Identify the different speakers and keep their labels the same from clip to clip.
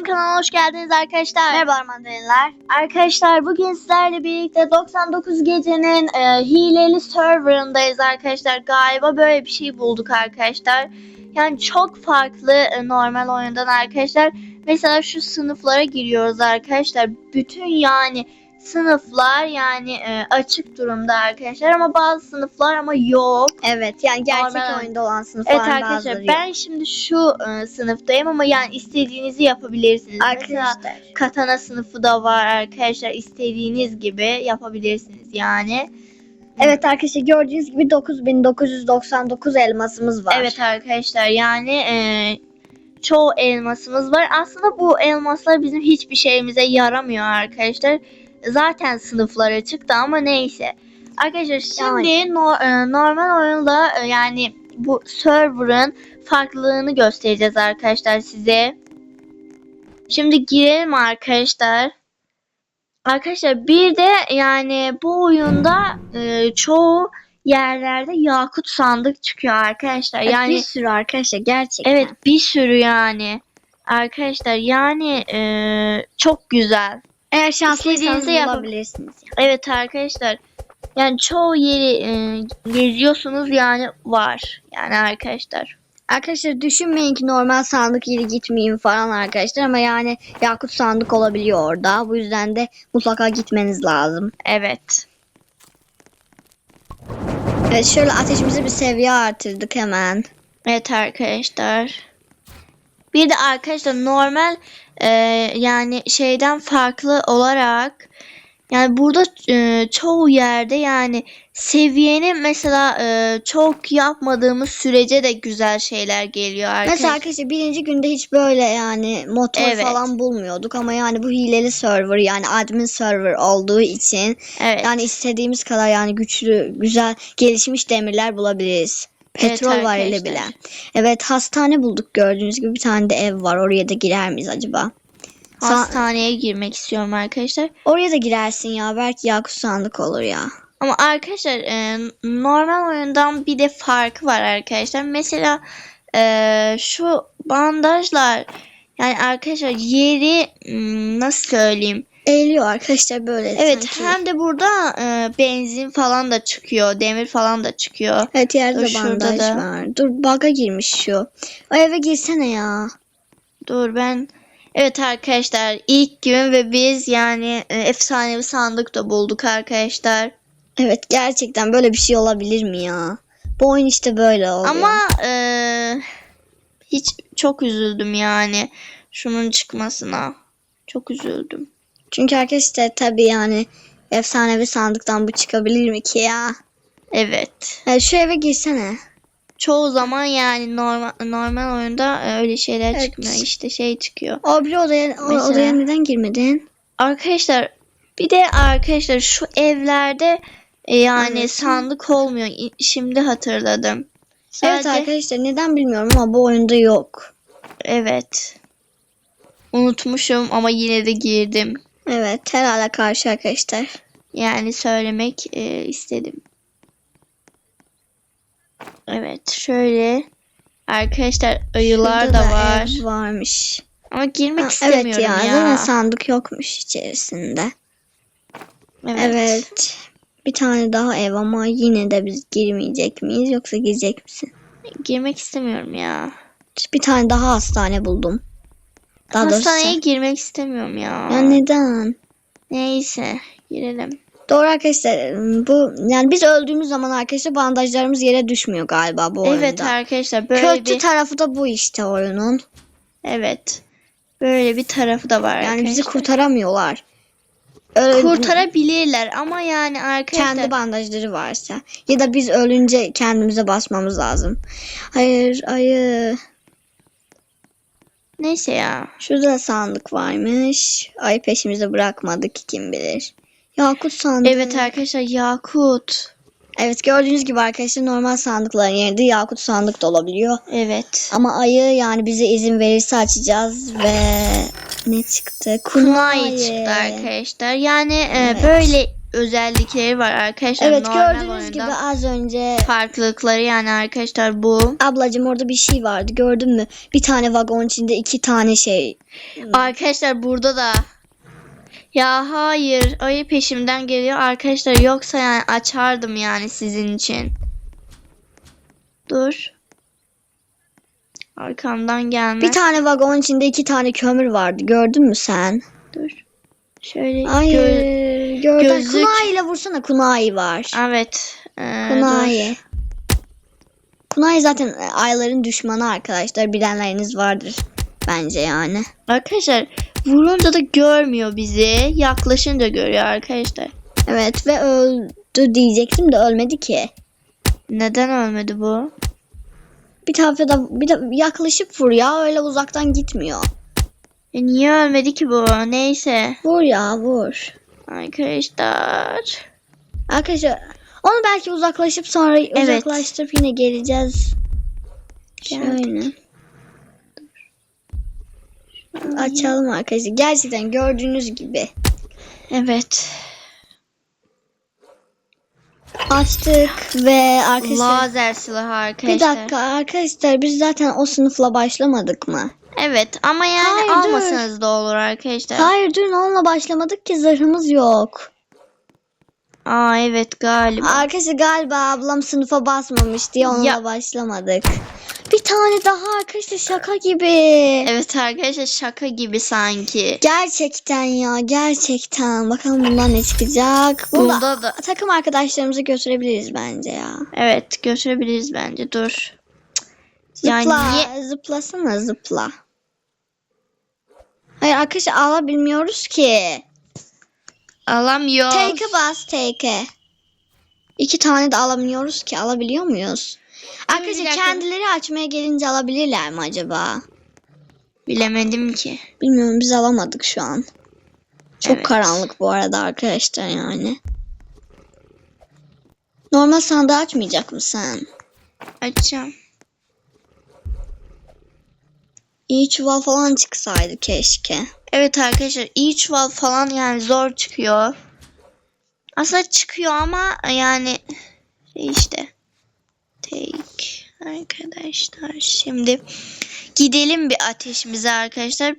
Speaker 1: Arman kanalına hoş geldiniz arkadaşlar.
Speaker 2: Merhaba mandalinalar.
Speaker 1: Arkadaşlar bugün sizlerle birlikte 99 gecenin e, hileli serverındayız arkadaşlar. Galiba böyle bir şey bulduk arkadaşlar. Yani çok farklı e, normal oyundan arkadaşlar. Mesela şu sınıflara giriyoruz arkadaşlar. Bütün yani sınıflar yani e, açık durumda arkadaşlar ama bazı sınıflar ama yok.
Speaker 2: Evet yani gerçek
Speaker 1: Normal.
Speaker 2: oyunda olan sınıfların
Speaker 1: Evet arkadaşlar
Speaker 2: bazıları
Speaker 1: ben şimdi şu e, sınıftayım ama yani istediğinizi yapabilirsiniz.
Speaker 2: yok.
Speaker 1: Mesela
Speaker 2: Arkadaşlar.
Speaker 1: katana sınıfı da var arkadaşlar. İstediğiniz gibi yapabilirsiniz yani.
Speaker 2: Evet arkadaşlar gördüğünüz gibi 9999 elmasımız var.
Speaker 1: Evet arkadaşlar yani e, çoğu elmasımız var. Aslında bu elmaslar bizim hiçbir şeyimize yaramıyor arkadaşlar. Zaten sınıflara çıktı ama neyse. Arkadaşlar şimdi no- e, normal oyunda e, yani bu server'ın farklılığını göstereceğiz arkadaşlar size. Şimdi girelim arkadaşlar. Arkadaşlar bir de yani bu oyunda e, çoğu yerlerde yakut sandık çıkıyor arkadaşlar.
Speaker 2: Evet,
Speaker 1: Yani
Speaker 2: bir sürü arkadaşlar gerçekten.
Speaker 1: evet bir sürü yani. Arkadaşlar yani e, çok güzel.
Speaker 2: Eğer şanslıysanız
Speaker 1: İstediğinizi yapın.
Speaker 2: bulabilirsiniz. Yani.
Speaker 1: Evet arkadaşlar. Yani çoğu yeri e, geziyorsunuz yani var. Yani arkadaşlar.
Speaker 2: Arkadaşlar düşünmeyin ki normal sandık yeri gitmeyin falan arkadaşlar ama yani yakut sandık olabiliyor orada. Bu yüzden de mutlaka gitmeniz lazım.
Speaker 1: Evet.
Speaker 2: Evet şöyle ateşimizi bir seviye artırdık hemen.
Speaker 1: Evet arkadaşlar. Bir de arkadaşlar normal e, yani şeyden farklı olarak yani burada e, çoğu yerde yani seviyeni mesela e, çok yapmadığımız sürece de güzel şeyler geliyor arkadaşlar.
Speaker 2: Mesela arkadaşlar birinci günde hiç böyle yani motor
Speaker 1: Evet.
Speaker 2: falan bulmuyorduk ama yani bu hileli server yani admin server olduğu için
Speaker 1: evet.
Speaker 2: yani istediğimiz kadar yani güçlü, güzel, gelişmiş demirler bulabiliriz.
Speaker 1: Evet
Speaker 2: Petrol var ile
Speaker 1: arkadaşlar.
Speaker 2: bile. Evet hastane bulduk gördüğünüz gibi bir tane de ev var. Oraya da girer miyiz acaba? Sa-
Speaker 1: Hastaneye girmek istiyorum arkadaşlar.
Speaker 2: Oraya da girersin ya. Belki yakut sandık olur ya.
Speaker 1: Ama arkadaşlar e, normal oyundan bir de farkı var arkadaşlar. Mesela e, şu bandajlar yani arkadaşlar yeri hmm, nasıl söyleyeyim?
Speaker 2: Eğiliyor arkadaşlar böyle.
Speaker 1: Evet
Speaker 2: sanki.
Speaker 1: hem de burada e, benzin falan da çıkıyor. Demir falan da çıkıyor.
Speaker 2: Evet yerde
Speaker 1: Dur,
Speaker 2: bandaj
Speaker 1: da.
Speaker 2: var. Dur baga girmiş şu. O eve girsene ya.
Speaker 1: Dur ben Evet arkadaşlar ilk gün ve biz yani e, efsanevi sandık da bulduk arkadaşlar.
Speaker 2: Evet gerçekten böyle bir şey olabilir mi ya? Bu oyun işte böyle oluyor.
Speaker 1: Ama e, hiç çok üzüldüm yani şunun çıkmasına. Çok üzüldüm.
Speaker 2: Çünkü arkadaşlar tabii yani efsanevi sandıktan bu çıkabilir mi ki ya?
Speaker 1: Evet.
Speaker 2: Evet, şu eve girsene.
Speaker 1: Çoğu zaman yani normal normal oyunda e, öyle şeyler
Speaker 2: Evet.
Speaker 1: çıkmıyor. İşte şey çıkıyor.
Speaker 2: O bir odaya, o
Speaker 1: Mesela-
Speaker 2: odaya neden girmedin?
Speaker 1: Arkadaşlar bir de arkadaşlar şu evlerde e, yani
Speaker 2: Evet.
Speaker 1: sandık olmuyor. Şimdi hatırladım.
Speaker 2: Evet
Speaker 1: Sadece
Speaker 2: arkadaşlar neden bilmiyorum ama bu oyunda yok.
Speaker 1: evet. Unutmuşum ama yine de girdim.
Speaker 2: Evet herhalde karşı arkadaşlar.
Speaker 1: Yani söylemek e, istedim. Evet şöyle arkadaşlar ayılar
Speaker 2: Şurada
Speaker 1: da var.
Speaker 2: ev varmış.
Speaker 1: Ama girmek
Speaker 2: Ha,
Speaker 1: istemiyorum
Speaker 2: evet ya,
Speaker 1: ya.
Speaker 2: zaten sandık yokmuş içerisinde.
Speaker 1: Evet.
Speaker 2: Evet. Bir tane daha ev ama yine de biz girmeyecek miyiz yoksa girecek misin?
Speaker 1: Girmek istemiyorum ya.
Speaker 2: Bir tane daha hastane buldum. Daha doğrusu
Speaker 1: Hastaneye
Speaker 2: sen-
Speaker 1: girmek istemiyorum ya.
Speaker 2: Ya neden?
Speaker 1: Neyse girelim.
Speaker 2: Doğru arkadaşlar bu yani biz öldüğümüz zaman arkadaşlar bandajlarımız yere düşmüyor galiba bu oyunda.
Speaker 1: Evet arkadaşlar böyle
Speaker 2: Kötü
Speaker 1: bir
Speaker 2: tarafı da bu işte oyunun.
Speaker 1: evet. Böyle bir tarafı da var
Speaker 2: Yani bizi
Speaker 1: arkadaşlar.
Speaker 2: kurtaramıyorlar. Öyle
Speaker 1: kurtarabilirler ama yani arkadaşlar
Speaker 2: kendi bandajları varsa ya da biz ölünce kendimize basmamız lazım. Hayır, ayı.
Speaker 1: Neyse ya.
Speaker 2: Şurada da sandık varmış. Ay peşimize bırakmadık ki kim bilir. Yakut sandığı.
Speaker 1: Evet arkadaşlar Yakut.
Speaker 2: Evet gördüğünüz gibi arkadaşlar normal sandıkların yerinde yakut sandık da olabiliyor.
Speaker 1: Evet.
Speaker 2: Ama ayı yani bize izin verirse açacağız ve ne çıktı?
Speaker 1: Kunai
Speaker 2: Kunai.
Speaker 1: çıktı arkadaşlar. Yani e,
Speaker 2: Evet.
Speaker 1: böyle özellikleri var arkadaşlar.
Speaker 2: Evet
Speaker 1: Normal
Speaker 2: gördüğünüz gibi az önce
Speaker 1: farklılıkları yani arkadaşlar bu.
Speaker 2: ablacığım orada bir şey vardı gördün mü? Bir tane vagon içinde iki tane şey.
Speaker 1: Arkadaşlar burada da ya hayır ayı peşimden geliyor arkadaşlar yoksa yani açardım yani sizin için. Dur. Arkamdan gelme.
Speaker 2: Bir tane vagon içinde iki tane kömür vardı gördün mü sen?
Speaker 1: Dur. Şöyle
Speaker 2: Hayır
Speaker 1: gö-
Speaker 2: gördün.
Speaker 1: gözlük.
Speaker 2: Kunai ile vursana Kunai var.
Speaker 1: Evet. Ee,
Speaker 2: Kunai.
Speaker 1: dur.
Speaker 2: Kunai zaten e, ayların düşmanı arkadaşlar bilenleriniz vardır bence yani.
Speaker 1: Arkadaşlar vurunca da görmüyor bizi. Yaklaşınca görüyor arkadaşlar.
Speaker 2: Evet ve öldü diyecektim de ölmedi ki.
Speaker 1: Neden ölmedi bu?
Speaker 2: Bir tarafa da bir de yaklaşıp vur ya öyle uzaktan gitmiyor.
Speaker 1: E niye ölmedi ki bu? Neyse.
Speaker 2: Vur ya vur.
Speaker 1: Arkadaşlar.
Speaker 2: Arkadaşlar onu belki uzaklaşıp sonra uzaklaştırıp yine geleceğiz. Şöyle. Açalım arkadaşlar. Gerçekten gördüğünüz gibi.
Speaker 1: Evet.
Speaker 2: Açtık ve arkadaşlar.
Speaker 1: Lazer silahı arkadaşlar.
Speaker 2: Bir dakika arkadaşlar biz zaten o sınıfla başlamadık mı?
Speaker 1: Evet ama yani
Speaker 2: Hayır, dur.
Speaker 1: almasanız da olur arkadaşlar.
Speaker 2: Hayır dün onunla başlamadık ki zırhımız yok.
Speaker 1: Aa evet galiba.
Speaker 2: Arkadaşlar galiba ablam sınıfa basmamış diye onunla
Speaker 1: Ya.
Speaker 2: başlamadık. Bir tane daha arkadaşlar şaka gibi.
Speaker 1: Evet arkadaşlar şaka gibi sanki.
Speaker 2: Gerçekten ya gerçekten. Bakalım bundan ne çıkacak. Bunda
Speaker 1: Bunda da
Speaker 2: takım arkadaşlarımızı götürebiliriz bence ya.
Speaker 1: evet götürebiliriz bence dur. Yani
Speaker 2: Zıpla.
Speaker 1: niye-
Speaker 2: Zıplasana zıpla. Hayır arkadaşlar alabilmiyoruz ki.
Speaker 1: Alamıyor.
Speaker 2: Take'e bas take'e. İki tane de alamıyoruz ki. Alabiliyor muyuz? Arkadaşlar kendileri açmaya gelince alabilirler mi acaba?
Speaker 1: Bilemedim ki.
Speaker 2: Bilmiyorum biz alamadık şu an. Çok
Speaker 1: Evet.
Speaker 2: karanlık bu arada arkadaşlar yani. Normal sandığı açmayacak mısın?
Speaker 1: Açacağım.
Speaker 2: İyi çuval falan çıksaydı keşke.
Speaker 1: Evet arkadaşlar iyi çuval falan yani zor çıkıyor. Aslında çıkıyor ama yani şey işte. Take arkadaşlar şimdi gidelim bir ateşimize arkadaşlar.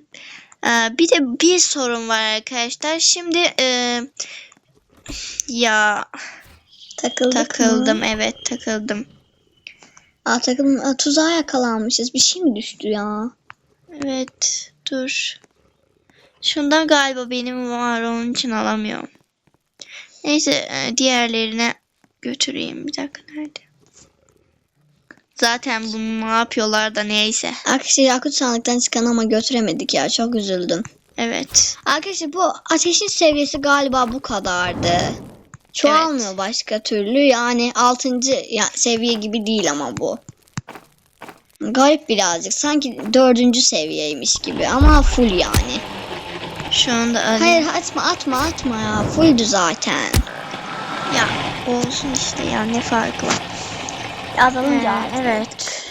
Speaker 1: Ee, bir de bir sorun var arkadaşlar. Şimdi e, ya
Speaker 2: Takıldık mı?
Speaker 1: takıldım evet takıldım.
Speaker 2: Aa, takıldım. Aa, tuzağa yakalanmışız. Bir şey mi düştü ya?
Speaker 1: Evet dur. Şundan galiba benim var onun için alamıyorum. Neyse e, diğerlerine götüreyim. Bir dakika nerede? Zaten bunu ne yapıyorlar da neyse.
Speaker 2: Arkadaşlar Yakut sandıktan çıkan ama götüremedik ya. Çok üzüldüm.
Speaker 1: Evet.
Speaker 2: Arkadaşlar bu ateşin seviyesi galiba bu kadardı. Çoğalmıyor başka türlü. Yani 6. ya, seviye gibi değil ama bu. Garip birazcık. Sanki 4. seviyeymiş gibi ama full yani.
Speaker 1: Şu anda alayım.
Speaker 2: Hayır atma atma atma ya. Fulldü zaten.
Speaker 1: Ya olsun işte ya ne farkı var.
Speaker 2: Azalınca
Speaker 1: Ee, evet.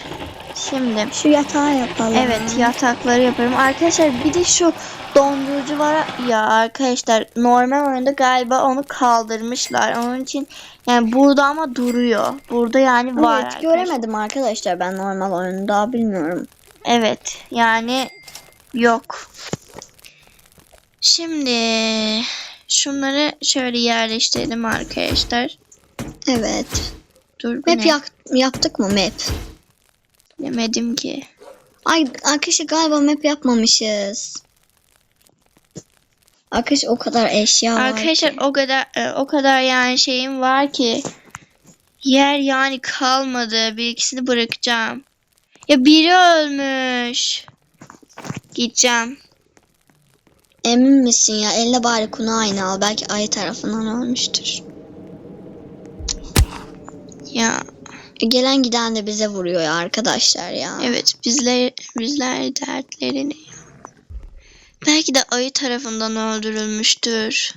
Speaker 1: Şimdi
Speaker 2: Şu yatağı yapalım.
Speaker 1: Evet yatakları yaparım. Arkadaşlar bir de şu dondurucu var ya arkadaşlar normal oyunda galiba onu kaldırmışlar. Onun için yani burada ama duruyor. Burada yani var.
Speaker 2: Evet
Speaker 1: arkadaşlar.
Speaker 2: göremedim arkadaşlar ben normal oyunda bilmiyorum.
Speaker 1: Evet yani yok. Şimdi şunları şöyle yerleştirelim arkadaşlar.
Speaker 2: Evet.
Speaker 1: Dur
Speaker 2: Map
Speaker 1: ne?
Speaker 2: yak- yaptık mı map?
Speaker 1: Bilemedim ki.
Speaker 2: Ay arkadaşlar galiba map yapmamışız. Arkadaşlar o kadar eşya var.
Speaker 1: Arkadaşlar o kadar e, o kadar yani şeyim var ki yer yani kalmadı. Bir ikisini bırakacağım. Ya biri ölmüş. Gideceğim.
Speaker 2: Emin misin ya? Elle bari kunu aynı al. Belki ayı tarafından ölmüştür.
Speaker 1: Ya
Speaker 2: gelen giden de bize vuruyor ya arkadaşlar ya.
Speaker 1: evet bizler bizler dertlerini. Belki de ayı tarafından öldürülmüştür.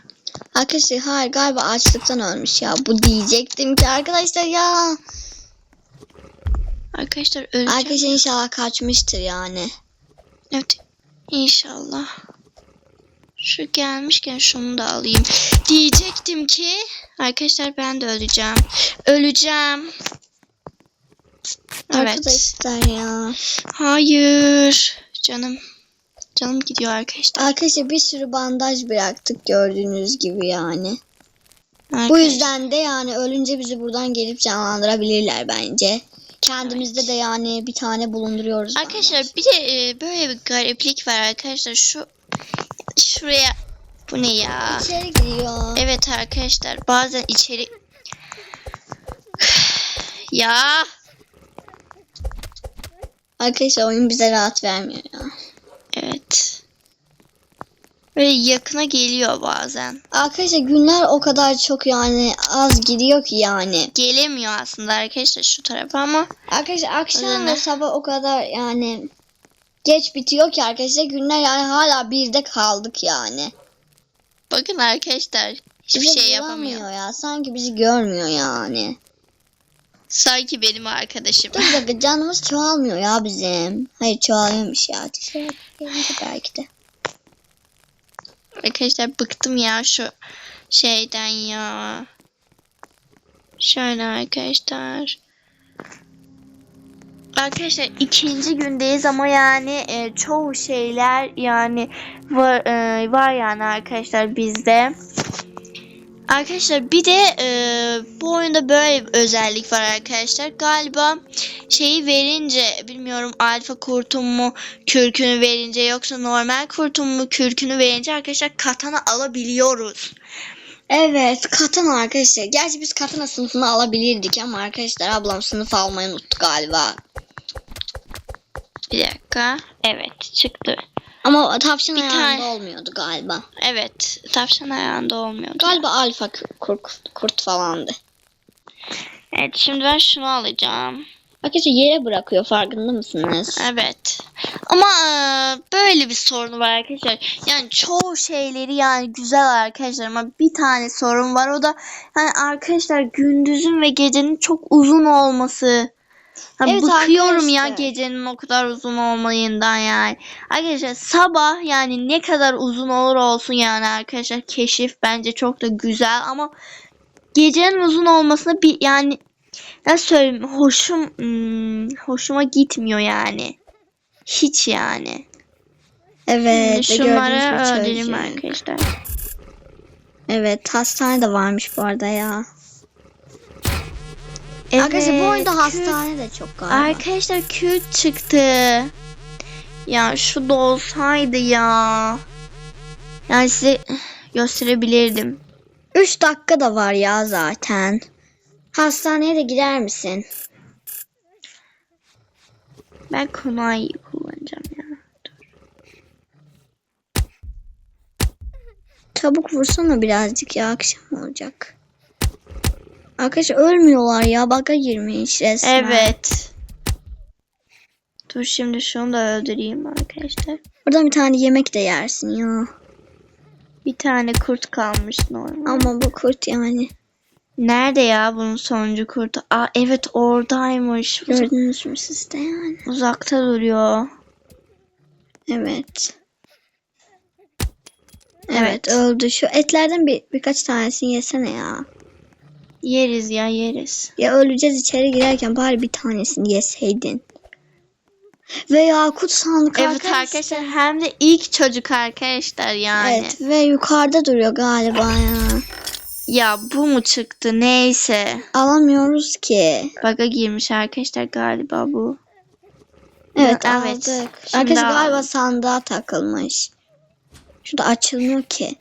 Speaker 2: Arkadaşlar hayır galiba açlıktan ölmüş ya. Bu diyecektim ki arkadaşlar ya.
Speaker 1: Arkadaşlar öleceğim.
Speaker 2: Arkadaşlar inşallah kaçmıştır yani.
Speaker 1: Evet. İnşallah. Şu gelmişken şunu da alayım. Diyecektim ki arkadaşlar ben de öleceğim. Öleceğim. Evet.
Speaker 2: Arkadaşlar ya.
Speaker 1: Hayır. Canım. Canım gidiyor arkadaşlar.
Speaker 2: Arkadaşlar bir sürü bandaj bıraktık gördüğünüz gibi yani. Bu
Speaker 1: Arkadaşlar.
Speaker 2: yüzden de yani ölünce bizi buradan gelip canlandırabilirler bence. Kendimizde de yani bir tane bulunduruyoruz.
Speaker 1: Arkadaşlar bir de e, böyle bir gariplik var arkadaşlar. Şu şuraya bu ne ya?
Speaker 2: İçeri giriyor.
Speaker 1: Evet arkadaşlar bazen içeri ya
Speaker 2: Arkadaşlar oyun bize rahat vermiyor ya.
Speaker 1: Böyle yakına geliyor bazen.
Speaker 2: Arkadaşlar günler o kadar çok yani az gidiyor ki yani.
Speaker 1: Gelemiyor aslında arkadaşlar şu tarafa ama
Speaker 2: Arkadaşlar akşam ve sabah o kadar yani geç bitiyor ki arkadaşlar günler yani hala birde kaldık yani.
Speaker 1: bakın arkadaşlar hiçbir
Speaker 2: Bize
Speaker 1: şey yapamıyor.
Speaker 2: ya. Sanki bizi görmüyor yani.
Speaker 1: Sanki benim arkadaşım.
Speaker 2: Dur bir dakika canımız çoğalmıyor ya bizim. Hayır çoğalıyormuş ya. Belki de.
Speaker 1: Arkadaşlar bıktım ya şu şeyden ya. Şöyle arkadaşlar. Arkadaşlar ikinci gündeyiz ama yani e, çoğu şeyler yani var, e, var yani arkadaşlar bizde. Arkadaşlar bir de e, bu oyunda böyle bir özellik var arkadaşlar. Galiba şeyi verince bilmiyorum alfa kurtum mu kürkünü verince yoksa normal kurtum mu kürkünü verince arkadaşlar katana alabiliyoruz.
Speaker 2: Evet katana arkadaşlar. Gerçi biz katana sınıfını alabilirdik ama arkadaşlar ablam sınıf almayı unuttu galiba.
Speaker 1: Bir dakika. Evet çıktı.
Speaker 2: Ama tavşan
Speaker 1: Bir
Speaker 2: ayağında
Speaker 1: tane-
Speaker 2: olmuyordu galiba.
Speaker 1: Evet tavşan ayağında olmuyordu.
Speaker 2: Galiba alfa kurt, kurt falandı.
Speaker 1: Evet şimdi ben şunu alacağım.
Speaker 2: Arkadaşlar yere bırakıyor farkında mısınız?
Speaker 1: Evet. Ama e, böyle bir sorunu var arkadaşlar. Yani çoğu şeyleri yani güzel arkadaşlar ama bir tane sorun var. O da yani arkadaşlar gündüzün ve gecenin çok uzun olması. Ha,
Speaker 2: Evet
Speaker 1: bıkıyorum ya
Speaker 2: arkadaşlar.
Speaker 1: gecenin o kadar uzun olmayından yani. Arkadaşlar sabah yani ne kadar uzun olur olsun yani arkadaşlar keşif bence çok da güzel ama gecenin uzun olmasına bir yani nasıl söyleyeyim hoşum hmm, hoşuma gitmiyor yani. Hiç yani.
Speaker 2: Evet.
Speaker 1: Şimdi
Speaker 2: ve
Speaker 1: şunları
Speaker 2: çocuk.
Speaker 1: arkadaşlar.
Speaker 2: Evet hastane de varmış bu arada ya. Arkadaşlar bu oyunda hastane de çok galiba.
Speaker 1: Arkadaşlar kült çıktı. Ya şu da olsaydı ya. Yani size gösterebilirdim.
Speaker 2: 3 dakika da var ya zaten. Hastaneye de gider misin?
Speaker 1: Ben kunayı kullanacağım ya.
Speaker 2: Çabuk vursana birazcık ya akşam olacak. Arkadaşlar ölmüyorlar ya baka girmiş resmen.
Speaker 1: Evet. Dur şimdi şunu da öldüreyim arkadaşlar.
Speaker 2: Buradan bir tane yemek de yersin ya.
Speaker 1: Bir tane kurt kalmış normal.
Speaker 2: Ama bu kurt yani.
Speaker 1: Nerede ya bunun sonuncu kurtu? Aa evet oradaymış.
Speaker 2: Gördünüz mü siz de yani.
Speaker 1: uzakta duruyor.
Speaker 2: Evet.
Speaker 1: Evet.
Speaker 2: Evet öldü. Şu etlerden bir birkaç tanesini yesene ya.
Speaker 1: Yeriz ya yeriz.
Speaker 2: Ya öleceğiz içeri girerken bari bir tanesini yeseydin. Ve yakut sandık
Speaker 1: Evet
Speaker 2: arkadaşlar.
Speaker 1: arkadaşlar hem de ilk çocuk arkadaşlar yani.
Speaker 2: Evet ve yukarıda duruyor galiba ya.
Speaker 1: Ya bu mu çıktı neyse.
Speaker 2: Alamıyoruz ki.
Speaker 1: Baga girmiş arkadaşlar galiba bu.
Speaker 2: Evet
Speaker 1: Evet,
Speaker 2: aldık.
Speaker 1: şimdi
Speaker 2: Arkadaşlar galiba sandığa takılmış. Şurada açılmıyor ki.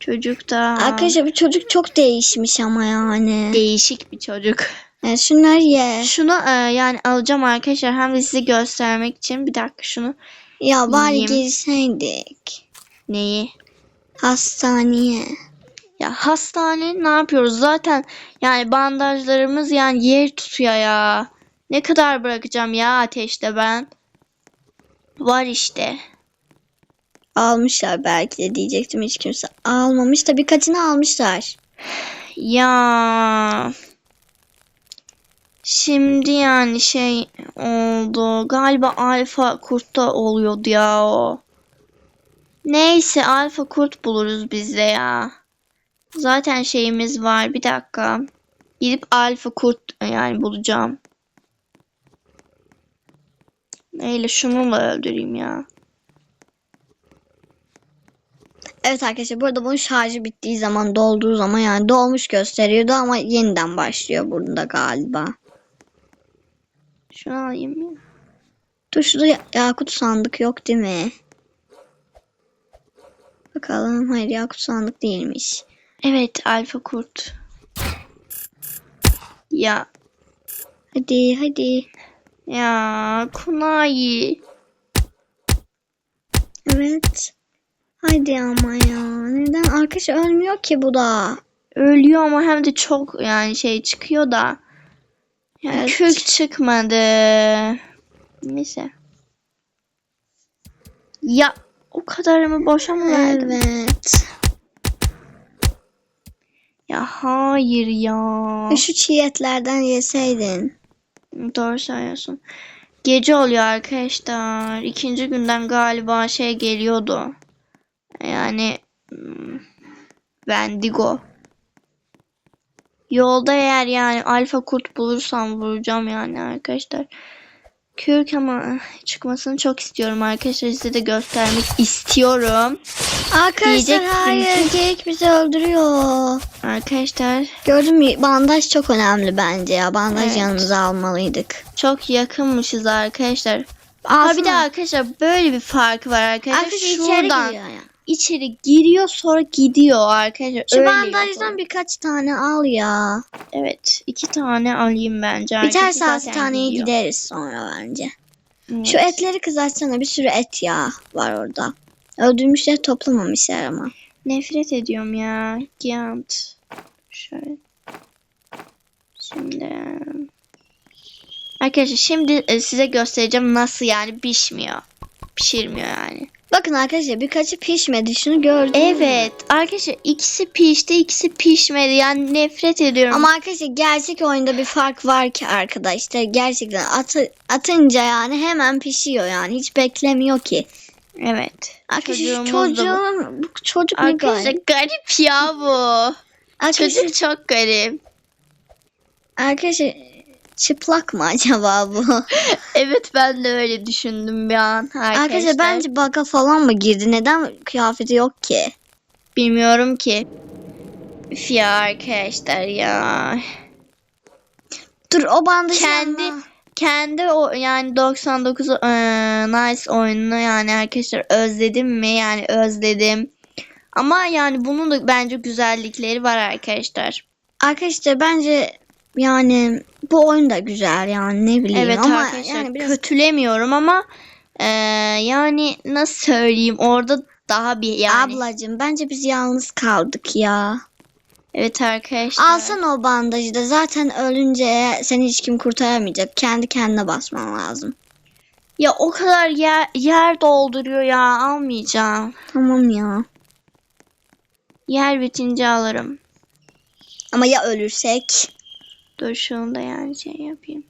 Speaker 1: Çocuk da
Speaker 2: Arkadaşlar bu çocuk çok değişmiş ama yani.
Speaker 1: değişik bir çocuk.
Speaker 2: Evet, şunlar ye.
Speaker 1: Şunu e, yani alacağım arkadaşlar hem de size göstermek için. Bir dakika şunu.
Speaker 2: Ya bari
Speaker 1: Yiyeyim.
Speaker 2: girseydik.
Speaker 1: Neyi?
Speaker 2: Hastaneye.
Speaker 1: Ya hastane ne yapıyoruz? Zaten yani bandajlarımız yani yer tutuyor ya. Ne kadar bırakacağım ya ateşte ben? Var işte.
Speaker 2: Almışlar belki de diyecektim hiç kimse almamış da birkaçını almışlar.
Speaker 1: Ya. Şimdi yani şey oldu. Galiba alfa kurtta oluyordu ya o. Neyse alfa kurt buluruz biz de ya. Zaten şeyimiz var. Bir dakika. Gidip alfa kurt yani bulacağım. Neyle şununla öldüreyim ya.
Speaker 2: Evet arkadaşlar burada bunun şarjı bittiği zaman dolduğu zaman yani dolmuş gösteriyordu ama yeniden başlıyor burada galiba.
Speaker 1: Şunu alayım ya.
Speaker 2: Ya- yakut sandık yok değil mi? Bakalım hayır yakut sandık değilmiş.
Speaker 1: Evet alfa kurt. Ya
Speaker 2: Hadi hadi.
Speaker 1: ya Kunayi.
Speaker 2: Evet. Hadi ama ya. Neden arkadaş ölmüyor ki bu da?
Speaker 1: Ölüyor ama hem de çok yani şey çıkıyor da. Yani
Speaker 2: Evet.
Speaker 1: kürk çıkmadı. Neyse. Ya o kadarımı boşa mı verdim?
Speaker 2: Evet.
Speaker 1: Ya hayır ya.
Speaker 2: E Şu çiğ etlerden yeseydin.
Speaker 1: Doğru söylüyorsun. Gece oluyor arkadaşlar. İkinci günden galiba şey geliyordu. Yani hmm, Wendigo. Yolda eğer yani alfa kurt bulursam vuracağım yani arkadaşlar. Kürk ama eh, çıkmasını çok istiyorum arkadaşlar. Size de göstermek istiyorum.
Speaker 2: Arkadaşlar
Speaker 1: Diyecektim
Speaker 2: hayır geyik bizi öldürüyor.
Speaker 1: Arkadaşlar
Speaker 2: Gördün mü? Bandaj çok önemli bence ya. Bandaj
Speaker 1: Evet.
Speaker 2: yanımıza almalıydık.
Speaker 1: çok yakınmışız arkadaşlar. Ha bir de arkadaşlar böyle bir farkı var arkadaşlar.
Speaker 2: Arkadaşlar
Speaker 1: Şuradan
Speaker 2: giriyor ya.
Speaker 1: İçeri giriyor sonra gidiyor arkadaşlar.
Speaker 2: Şu
Speaker 1: Öyle
Speaker 2: bandajdan birkaç tane al ya.
Speaker 1: Evet iki tane alayım bence.
Speaker 2: Biterse
Speaker 1: arkadaşlar.
Speaker 2: altı
Speaker 1: Zaten
Speaker 2: taneye
Speaker 1: gidiyor.
Speaker 2: gideriz sonra bence.
Speaker 1: Evet.
Speaker 2: Şu etleri kızartsana. Bir sürü et ya var orada. Öldürmüşler toplamamışlar ama.
Speaker 1: Nefret ediyorum ya. Gigant. Şöyle. Şimdi. Arkadaşlar şimdi e, size göstereceğim nasıl yani pişmiyor. Pişirmiyor yani.
Speaker 2: Bakın arkadaşlar birkaçı pişmedi. Şunu gördüm.
Speaker 1: Evet arkadaşlar ikisi pişti ikisi pişmedi yani nefret ediyorum.
Speaker 2: Ama arkadaşlar gerçek oyunda bir fark var ki arkadaşlar. Gerçekten atı, atınca yani hemen pişiyor yani. Hiç beklemiyor ki.
Speaker 1: evet.
Speaker 2: Arkadaşlar şu
Speaker 1: Çocuğumuz da bu.
Speaker 2: çocuğun, bu çocuk ne
Speaker 1: Arkadaşlar
Speaker 2: garip.
Speaker 1: garip ya bu.
Speaker 2: Arkadaşlar,
Speaker 1: Çocuk çok garip.
Speaker 2: arkadaşlar çıplak mı acaba bu?
Speaker 1: Evet ben de öyle düşündüm bir an arkadaşlar.
Speaker 2: Arkadaşlar bence baka falan mı girdi? Neden kıyafeti yok ki?
Speaker 1: Bilmiyorum ki. Üf ya arkadaşlar ya.
Speaker 2: Dur o bandajı
Speaker 1: Kendi
Speaker 2: alma.
Speaker 1: kendi o yani 99 eee, Nice oyununu yani arkadaşlar özledim mi? Yani özledim. Ama yani bunun da bence güzellikleri var arkadaşlar.
Speaker 2: Arkadaşlar bence yani bu oyun da güzel yani ne bileyim
Speaker 1: Evet
Speaker 2: ama
Speaker 1: arkadaşlar
Speaker 2: yani biraz
Speaker 1: kötülemiyorum ama eee, yani nasıl söyleyeyim orada daha bir yani.
Speaker 2: ablacığım bence biz yalnız kaldık ya.
Speaker 1: Evet arkadaşlar.
Speaker 2: Alsana o bandajı da zaten ölünce seni hiç kim kurtaramayacak. Kendi kendine basman lazım.
Speaker 1: Ya o kadar yer, yer dolduruyor ya almayacağım.
Speaker 2: Tamam ya.
Speaker 1: Yer bitince alırım.
Speaker 2: Ama ya ölürsek?
Speaker 1: Dur şunu da yani şey yapayım.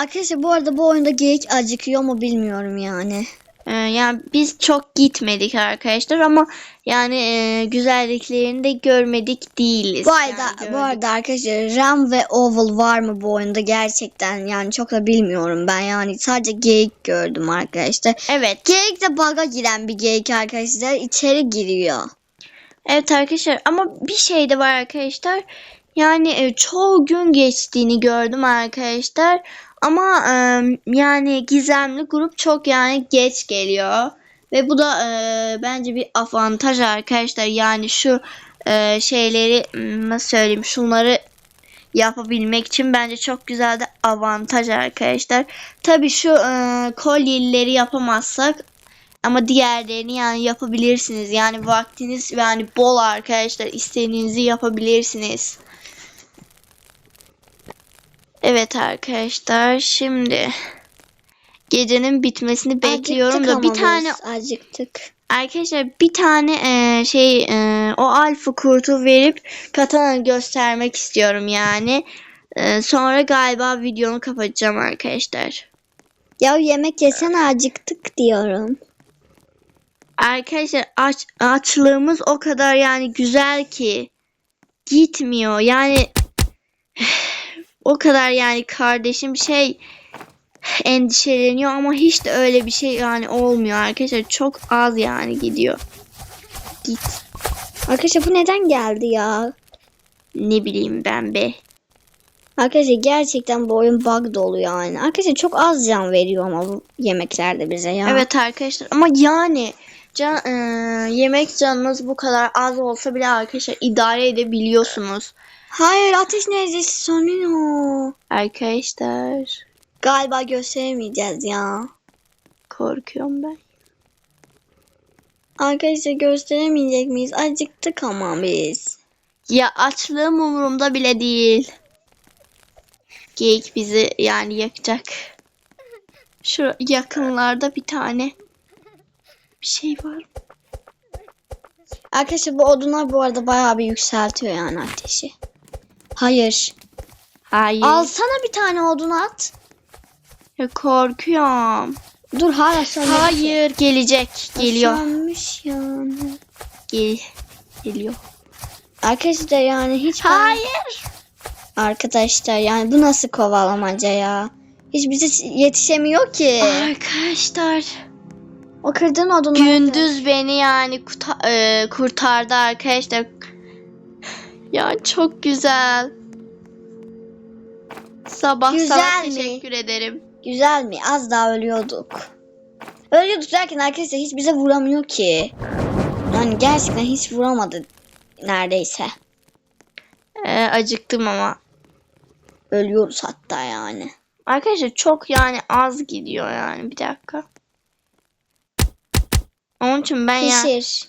Speaker 2: Arkadaşlar bu arada bu oyunda geyik acıkıyor mu bilmiyorum yani.
Speaker 1: Ee, yani biz çok gitmedik arkadaşlar ama yani e, güzelliklerini de görmedik değiliz.
Speaker 2: Bu
Speaker 1: Yani
Speaker 2: arada bu
Speaker 1: gördük.
Speaker 2: arada arkadaşlar Ram ve Oval var mı bu oyunda gerçekten yani çok da bilmiyorum ben yani sadece geyik gördüm arkadaşlar.
Speaker 1: Evet.
Speaker 2: Geyik de baga giren bir geyik arkadaşlar içeri giriyor.
Speaker 1: Evet arkadaşlar ama bir şey de var arkadaşlar. Yani e, çoğu gün geçtiğini gördüm arkadaşlar. Ama e, yani gizemli grup çok yani geç geliyor. Ve bu da e, bence bir avantaj arkadaşlar. Yani şu e, şeyleri nasıl söyleyeyim şunları yapabilmek için bence çok güzel de avantaj arkadaşlar. Tabii şu e, kolyeleri yapamazsak ama diğerlerini yani yapabilirsiniz. Yani vaktiniz yani bol arkadaşlar. istediğinizi yapabilirsiniz. Evet arkadaşlar şimdi gecenin bitmesini bekliyorum
Speaker 2: Acıktık
Speaker 1: da bir tane
Speaker 2: acıktık.
Speaker 1: arkadaşlar bir tane e, şey e, o alfa kurtu verip katana göstermek istiyorum yani. E, sonra galiba videomu kapatacağım arkadaşlar.
Speaker 2: Ya yemek yesene acıktık diyorum.
Speaker 1: Arkadaşlar aç, açlığımız o kadar yani güzel ki gitmiyor. Yani o kadar yani kardeşim şey endişeleniyor ama hiç de öyle bir şey yani olmuyor arkadaşlar. Çok az yani gidiyor. Git.
Speaker 2: Arkadaşlar bu neden geldi ya?
Speaker 1: Ne bileyim ben be.
Speaker 2: Arkadaşlar gerçekten bu oyun bug dolu yani. Arkadaşlar çok az can veriyor ama bu yemeklerde bize ya.
Speaker 1: Evet arkadaşlar ama yani can, eee, yemek canınız bu kadar az olsa bile arkadaşlar idare edebiliyorsunuz.
Speaker 2: Hayır ateş neredeyse sönüyor.
Speaker 1: Arkadaşlar
Speaker 2: Galiba gösteremeyeceğiz ya.
Speaker 1: korkuyorum ben.
Speaker 2: Arkadaşlar gösteremeyecek miyiz? Acıktık ama biz.
Speaker 1: Ya açlığım umurumda bile değil. Geyik bizi yani yakacak. Şu yakınlarda bir tane bir şey var.
Speaker 2: Arkadaşlar bu odunlar bu arada bayağı bir yükseltiyor yani ateşi. Hayır.
Speaker 1: Hayır.
Speaker 2: Alsana bir tane odun at.
Speaker 1: Ya korkuyorum.
Speaker 2: Dur hala sönmüş.
Speaker 1: Hayır gelecek. Geliyor.
Speaker 2: Sönmüş yani.
Speaker 1: Gel geliyor.
Speaker 2: Arkadaşlar yani hiç ben-
Speaker 1: Hayır.
Speaker 2: Arkadaşlar yani bu nasıl kovalamaca ya? Hiç bize yetişemiyor ki.
Speaker 1: Arkadaşlar
Speaker 2: O kırdığın odunlar.
Speaker 1: gündüz beni yani kuta- e, kurtardı arkadaşlar. Ya çok güzel. Sabah
Speaker 2: Güzel
Speaker 1: sana
Speaker 2: mi?
Speaker 1: teşekkür ederim.
Speaker 2: Güzel mi? Az daha ölüyorduk. Ölüyorduk derken arkadaşlar hiç bize vuramıyor ki. Yani gerçekten hiç vuramadı neredeyse.
Speaker 1: Ee, acıktım ama.
Speaker 2: Ölüyoruz hatta yani.
Speaker 1: Arkadaşlar çok yani az gidiyor yani bir dakika. Onun için ben ya
Speaker 2: Pişir.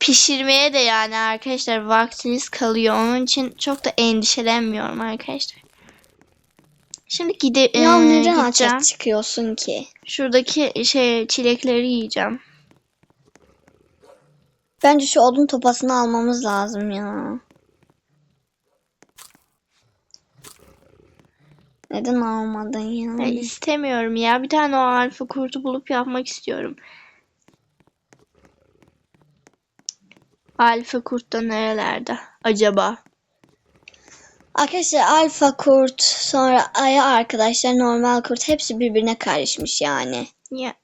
Speaker 1: pişirmeye de yani arkadaşlar vaktiniz kalıyor. Onun için çok da endişelenmiyorum arkadaşlar. Şimdi gide
Speaker 2: Ya
Speaker 1: e,
Speaker 2: neden
Speaker 1: gideceğim.
Speaker 2: çıkıyorsun ki?
Speaker 1: Şuradaki şey çilekleri yiyeceğim.
Speaker 2: Bence şu odun topasını almamız lazım ya. Neden almadın ya?
Speaker 1: Ya istemiyorum ya. Bir tane o alfa kurtu bulup yapmak istiyorum. Alfa kurt da nerelerde acaba?
Speaker 2: Arkadaşlar alfa kurt sonra aya arkadaşlar normal kurt hepsi birbirine karışmış yani.
Speaker 1: Ya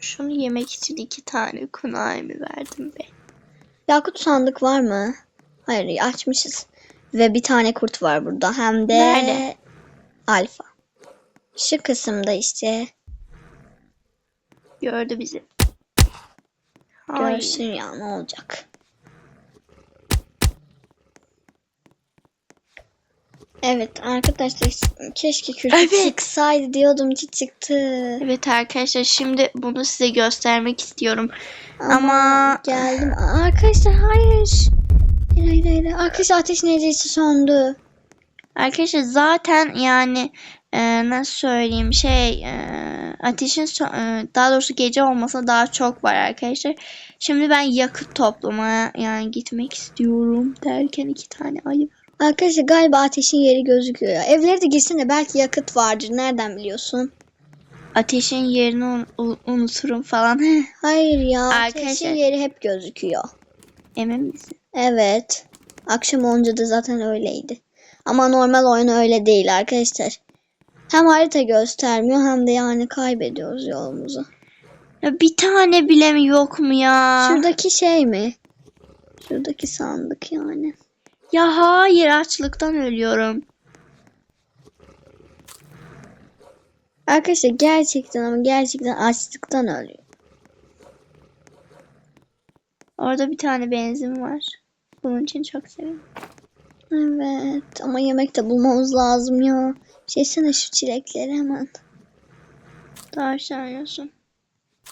Speaker 1: şunu yemek için iki tane kunai mi verdim be?
Speaker 2: Yakut sandık var mı? Hayır açmışız. Ve bir tane kurt var burada hem de
Speaker 1: Nerede?
Speaker 2: alfa. Şu kısımda işte
Speaker 1: Gördü bizi.
Speaker 2: Görsün ya ne olacak. Evet arkadaşlar keşke kürkü
Speaker 1: Evet.
Speaker 2: çıksaydı diyordum ki çıktı.
Speaker 1: Evet arkadaşlar şimdi bunu size göstermek istiyorum.
Speaker 2: Ama,
Speaker 1: Ama-
Speaker 2: geldim. Aa, Arkadaşlar hayır. Hayır hayır hayır. Arkadaşlar ateş neredeyse söndü.
Speaker 1: Arkadaşlar zaten yani e, nasıl söyleyeyim şey e, ateşin so- e, daha doğrusu gece olmasa daha çok var arkadaşlar. Şimdi ben yakıt toplamaya yani gitmek istiyorum derken iki tane ayı var.
Speaker 2: Arkadaşlar galiba ateşin yeri gözüküyor ya. Evlere de girsene belki yakıt vardır. Nereden biliyorsun?
Speaker 1: Ateşin yerini un- unuturum falan.
Speaker 2: Hayır ya.
Speaker 1: Arkadaşlar-
Speaker 2: Ateşin yeri hep gözüküyor.
Speaker 1: Emin misin?
Speaker 2: Evet. Akşam olunca da zaten öyleydi. Ama normal oyun öyle değil arkadaşlar. Hem harita göstermiyor hem de yani kaybediyoruz yolumuzu.
Speaker 1: Ya bir tane bile mi yok mu ya?
Speaker 2: Şuradaki şey mi? Şuradaki sandık yani.
Speaker 1: Ya hayır açlıktan ölüyorum.
Speaker 2: Arkadaşlar gerçekten ama gerçekten açlıktan ölüyor.
Speaker 1: Orada bir tane benzin var. Bunun için çok sevindim.
Speaker 2: Evet ama yemek de bulmamız lazım ya. Şeysene şu çilekleri hemen.
Speaker 1: Daha söylüyorsun.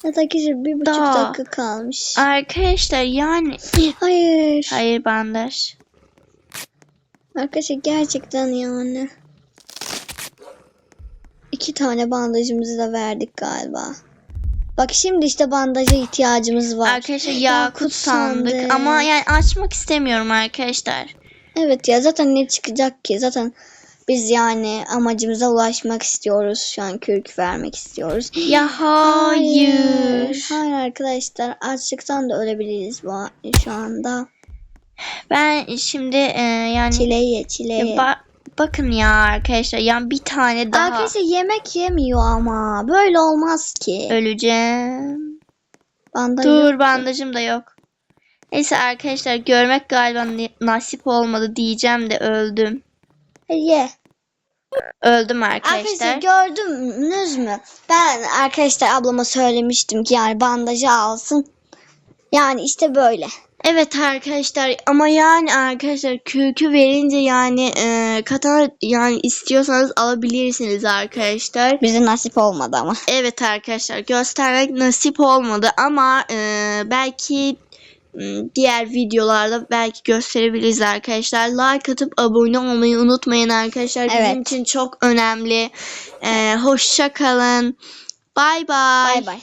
Speaker 2: Ya da arkadaşlar bir buçuk
Speaker 1: Daha.
Speaker 2: dakika kalmış.
Speaker 1: Arkadaşlar yani
Speaker 2: Hayır.
Speaker 1: hayır bandaj.
Speaker 2: Arkadaşlar gerçekten yani. İki tane bandajımızı da verdik galiba. Bak şimdi işte bandaja ihtiyacımız var.
Speaker 1: Arkadaşlar yakut
Speaker 2: Yakut
Speaker 1: sandık
Speaker 2: sandık.
Speaker 1: ama yani açmak istemiyorum arkadaşlar.
Speaker 2: Evet ya zaten ne çıkacak ki? Zaten Biz yani amacımıza ulaşmak istiyoruz. Şu an kürk vermek istiyoruz.
Speaker 1: Ya hayır.
Speaker 2: Hayır arkadaşlar açlıktan da ölebiliriz bu şu anda.
Speaker 1: Ben şimdi e, yani
Speaker 2: çileği.
Speaker 1: Ya ba- bakın ya arkadaşlar yani bir tane daha
Speaker 2: Arkadaşlar yemek yemiyor ama. Böyle olmaz ki.
Speaker 1: öleceğim.
Speaker 2: Banda
Speaker 1: Dur
Speaker 2: yok.
Speaker 1: bandajım da yok. Neyse arkadaşlar görmek galiba nasip olmadı diyeceğim de öldüm.
Speaker 2: E, Ye.
Speaker 1: Öldüm
Speaker 2: Arkadaşlar
Speaker 1: arkadaşlar.
Speaker 2: gördünüz mü? Ben arkadaşlar ablama söylemiştim ki yani bandajı alsın. Yani işte böyle.
Speaker 1: Evet arkadaşlar ama yani arkadaşlar kürkü verince yani e, katana yani istiyorsanız alabilirsiniz arkadaşlar.
Speaker 2: Bize nasip olmadı ama.
Speaker 1: Evet arkadaşlar göstermek nasip olmadı ama e, belki diğer videolarda belki gösterebiliriz arkadaşlar. Like atıp abone olmayı unutmayın arkadaşlar. Bizim
Speaker 2: Evet.
Speaker 1: için çok önemli. E, hoşça kalın. Bay bay.
Speaker 2: Bay bay.